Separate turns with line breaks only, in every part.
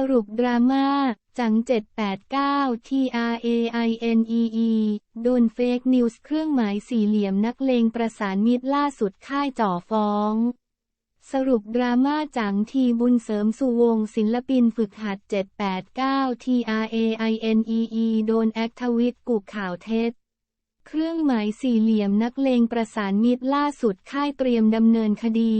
สรุปดราม่า จัง 789 TRAINEE โดนเฟกนิวส์เครื่องหมายสี่เหลี่ยมนักเลงประสานมิตรล่าสุดค่ายจ่อฟ้อง สรุปดราม่าจังทีบุญเสริมสุวงศิลปินฝึกหัด 789 TRAINEE โดนแอคทวิตกุข่าวเท็จเครื่องหมายสี่เหลี่ยมนักเลงประสานมิตรล่าสุดค่ายเตรียมดำเนินคดี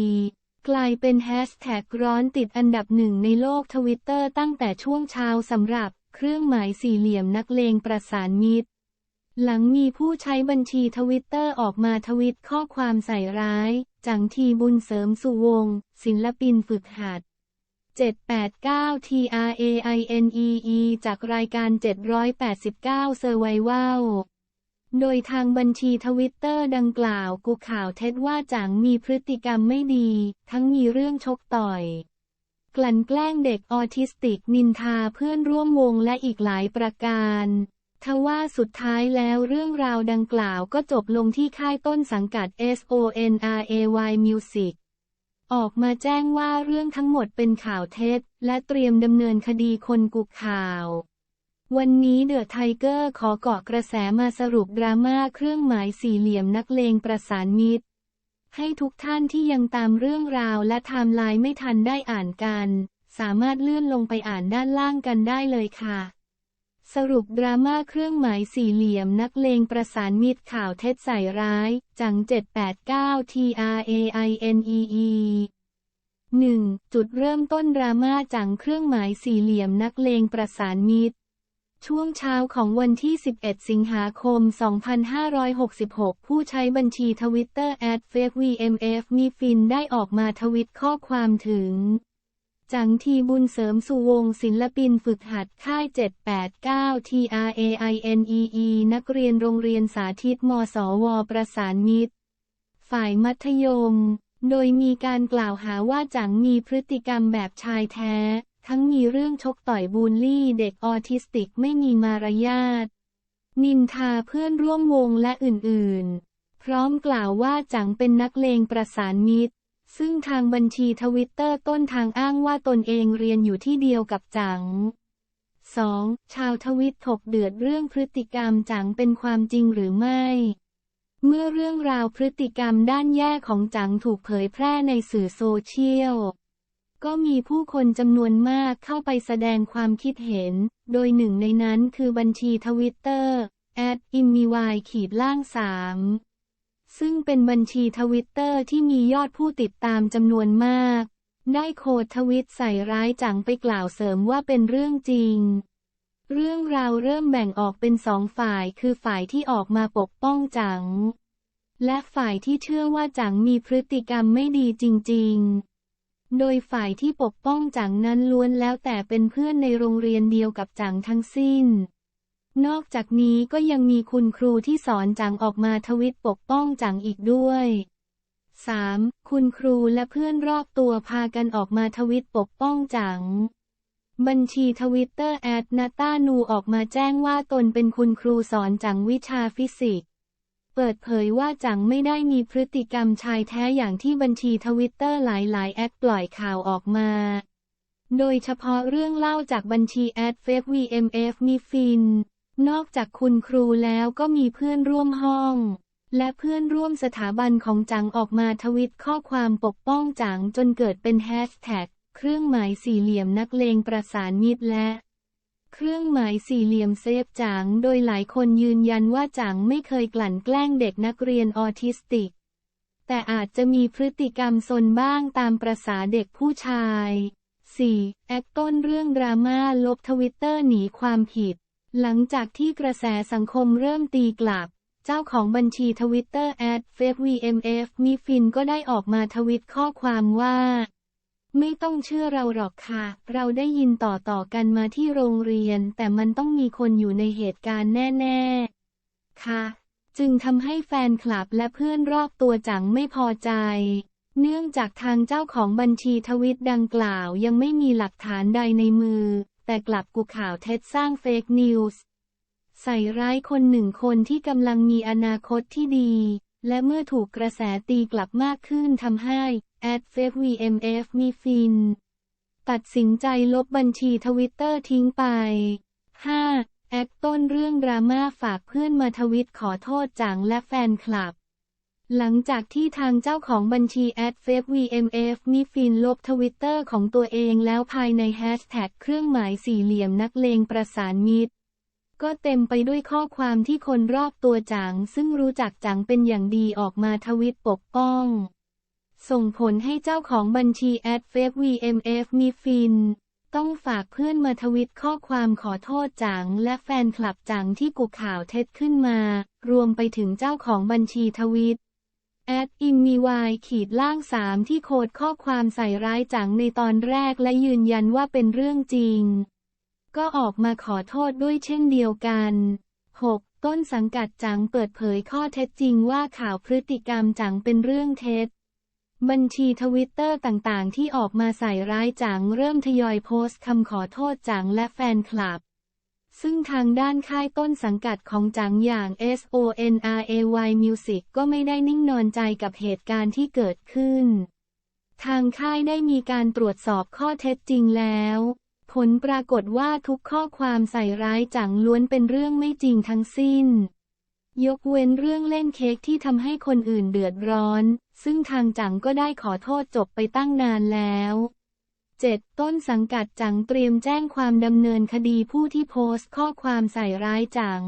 กลายเป็นแฮชแท็กร้อนติดอันดับหนึ่งในโลกทวิตเตอร์ตั้งแต่ช่วงเช้าสำหรับเครื่องหมายสี่เหลี่ยมนักเลงประสานมิตร หลังมีผู้ใช้บัญชีทวิตเตอร์ออกมาทวิตข้อความใส่ร้าย จังทีบุญเสริมสุวงศ์ศิลปินฝึกหัด 789 TRAINEE จากรายการ 789 Survival โดยทางบัญชีทวิตเตอร์ดังกล่าวกูข่าวเท็จว่าจังมีพฤติกรรมไม่ดี ทั้งมีเรื่องชกต่อย กลั่นแกล้งเด็กออทิสติกนินทาเพื่อนร่วมวงและอีกหลายประการทว่าสุดท้ายแล้วเรื่องราวดังกล่าวก็จบลงที่ค่ายต้นสังกัด SONRAY Music ออกมาแจ้งว่าเรื่องทั้งหมดเป็นข่าวเท็จ และเตรียมดำเนินคดีคนกุข่าว วันนี้เดอะไทเกอร์ขอเกาะกระแสมาสรุปดราม่าเครื่องหมายสี่เหลี่ยมนักเลงประสานมิตร ให้ทุกท่านที่ยังตามเรื่องราวและไทม์ไลน์ไม่ทันได้อ่านกัน สามารถเลื่อนลงไปอ่านด้านล่างกันได้เลยค่ะ สรุปดราม่าเครื่องหมายสี่เหลี่ยมนักเลงประสานมิตรข่าวเท็จใส่ร้าย จัง 789 TRAINEE 1. จุดเริ่มต้นดราม่าจังเครื่องหมายสี่เหลี่ยมนักเลงประสานมิตร ช่วงเช้าของวันที่ 11 สิงหาคม 2566 ผู้ใช้บัญชีทวิตเตอร์ @fakevmf มีฟินได้ออกมาทวิตข้อความถึง จังทีบุญเสริมสุวงศิลปินฝึกหัดค่าย 789 TRAINEE นักเรียนโรงเรียนสาธิตมสว ประสานมิตร ฝ่ายมัธยม โดยมีการกล่าวหาว่าจังมีพฤติกรรมแบบชายแท้ ทั้งมีเรื่องชกต่อยบูลลี่เด็กออทิสติกไม่มีมารยาท นินทาเพื่อนร่วมวงและอื่นๆ พร้อมกล่าวว่าจังเป็นนักเลงประสานมิตร ซึ่งทางบัญชีทวิตเตอร์ต้นทางอ้างว่าตนเองเรียนอยู่ที่เดียวกับจัง 2. ชาวทวิตถกเดือดเรื่องพฤติกรรมจังเป็นความจริงหรือไม่ เมื่อเรื่องราวพฤติกรรมด้านแย่ของจังถูกเผยแพร่ในสื่อโซเชียล ก็มีผู้คนจำนวนมากเข้าไปแสดงความคิดเห็น โดยหนึ่งในนั้นคือบัญชีทวิตเตอร์แอดอิมมีวายขีดล่างสามซึ่งเป็นบัญชีทวิตเตอร์ที่มียอดผู้ติดตามจำนวนมาก ได้โคดทวิตใส่ร้ายจังไปกล่าวเสริมว่าเป็นเรื่องจริง เรื่องราวเริ่มแบ่งออกเป็นสองฝ่ายคือฝ่ายที่ออกมาปกป้องจัง และฝ่ายที่เชื่อว่าจังมีพฤติกรรมไม่ดีจริง ๆ โดยฝ่ายที่ปกป้องจังนั้นล้วนแล้วแต่เป็นเพื่อนในโรงเรียนเดียวกับจังทั้งสิ้น นอกจากนี้ก็ยังมีคุณครูที่สอนจังออกมาทวิตปกป้องจังอีกด้วย 3. คุณครูและเพื่อนรอบตัวพากันออกมาทวิตปกป้องจัง บัญชีทวิตเตอร์แอดนาตานูออกมาแจ้งว่าตนเป็นคุณครูสอนจังวิชาฟิสิกส์ เปิดเผยว่าจังไม่ได้มีพฤติกรรมชายแท้อย่างที่บัญชีทวิตเตอร์หลายๆ แอดปล่อยข่าวออกมา โดยเฉพาะเรื่องเล่าจากบัญชีแอดเฟ VMF มีฟิน นอกจากคุณครูแล้วก็มีเพื่อนร่วมห้อง และเพื่อนร่วมสถาบันของจังออกมาทวิตข้อความปกป้องจังจนเกิดเป็นแฮชแท็กเครื่องหมายสี่เหลี่ยมนักเลงประสานมิตรและ เครื่องหมายสี่เหลี่ยมเซฟจังโดยหลายคนยืนยันว่าจังไม่เคยกลั่นแกล้งเด็กนักเรียนออทิสติก แต่อาจจะมีพฤติกรรมซนบ้างตามประษาเด็กผู้ชาย 4. แอคต้นเรื่องดราม่าลบทวิตเตอร์หนีความผิด หลังจากที่กระแสสังคมเริ่มตีกลับ เจ้าของบัญชีทวิตเตอร์แอดเฟ VMF มีฟินก็ได้ออกมาทวิตข้อความว่า ไม่ต้องเชื่อเราหรอกค่ะ เราได้ยินต่อต่อๆกันมาที่โรงเรียน แต่มันต้องมีคนอยู่ในเหตุการณ์แน่ๆ ค่ะ จึงทำให้แฟนคลับและเพื่อนรอบตัวจังไม่พอใจ เนื่องจากทางเจ้าของบัญชีทวิตดังกล่าวยังไม่มีหลักฐานใดในมือ แต่กลับกุข่าวเท็จสร้างเฟกนิวส์ใส่ร้ายคนหนึ่งคนที่กำลังมีอนาคตที่ดี และเมื่อถูกกระแสตีกลับมากขึ้นทำให้แอดเฟ VMF มีฟิน ตัดสินใจลบบัญชีทวิตเตอร์ทิ้งไป 5. แอคต้นเรื่องดราม่าฝากเพื่อนมาทวิตขอโทษจังและแฟนคลับ หลังจากที่ทางเจ้าของบัญชีแอดเฟฟ VMF มิฟินลบทวิตเตอร์ของตัวเองแล้วภายในแฮชแท็กเครื่องหมายสี่เหลี่ยมนักเลงประสานมิตร ก็เต็มไปด้วยข้อความที่คนรอบตัวจังซึ่งรู้จักจังเป็นอย่างดีออกมาทวิตปกป้อง ส่งผลให้เจ้าของบัญชีแอดเฟฟ VMF มิฟิน ต้องฝากเพื่อนมาทวิตข้อความขอโทษจังและแฟนคลับจังที่กุข่าวเท็จขึ้นมา รวมไปถึงเจ้าของบัญชีทวิตแอดอิมมีวายขีดล่างสามที่โคดข้อความใส่ร้ายจังในตอนแรกและยืนยันว่าเป็นเรื่องจริง ก็ออกมาขอโทษด้วยเช่นเดียวกัน 6. ต้นสังกัดจังเปิดเผยข้อเท็จจริงว่าข่าวพฤติกรรมจังเป็นเรื่องเท็จ บัญชีทวิตเตอร์ต่างๆ ที่ออกมาใส่ร้ายจังเริ่มทยอยโพสต์คำขอโทษจังและแฟนคลับ ซึ่งทางด้านค่ายต้นสังกัดของจังอย่าง SONRAY Music ก็ไม่ได้นิ่งนอนใจกับเหตุการณ์ที่เกิดขึ้น ทางค่ายได้มีการตรวจสอบข้อเท็จจริงแล้ว ผลปรากฏว่าทุกข้อความใส่ร้ายจังล้วนเป็นเรื่องไม่จริงทั้งสิ้น ยกเว้นเรื่องเล่นเค้กที่ทำให้คนอื่นเดือดร้อน ซึ่งทางจังก็ได้ขอโทษจบไปตั้งนานแล้ว 7. ต้นสังกัดจังเตรียมแจ้งความดำเนินคดีผู้ที่โพสต์ข้อความใส่ร้ายจัง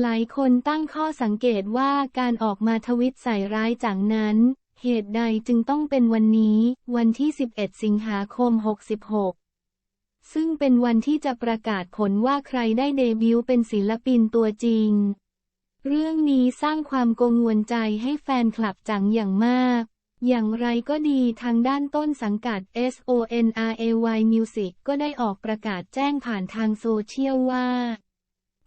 หลายคนตั้งข้อสังเกตว่าการออกมาทวิตใส่ร้ายจังนั้น เหตุใดจึงต้องเป็นวันนี้ วันที่ 11 สิงหาคม 66ซึ่งเป็นวันที่จะประกาศผลว่าใครได้เดบิวต์เป็นศิลปินตัวจริง เรื่องนี้สร้างความกังวลใจให้แฟนคลับจังอย่างมาก อย่างไรก็ดีทางด้านต้นสังกัด SONRAY Music ก็ได้ออกประกาศแจ้งผ่านทางโซเชียลว่า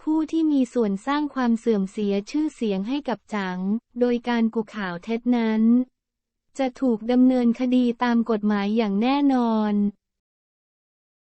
ผู้ที่มีส่วนสร้างความเสื่อมเสียชื่อเสียงให้กับจัง โดยการกุข่าวเท็จนั้น จะถูกดำเนินคดีตามกฎหมายอย่างแน่นอน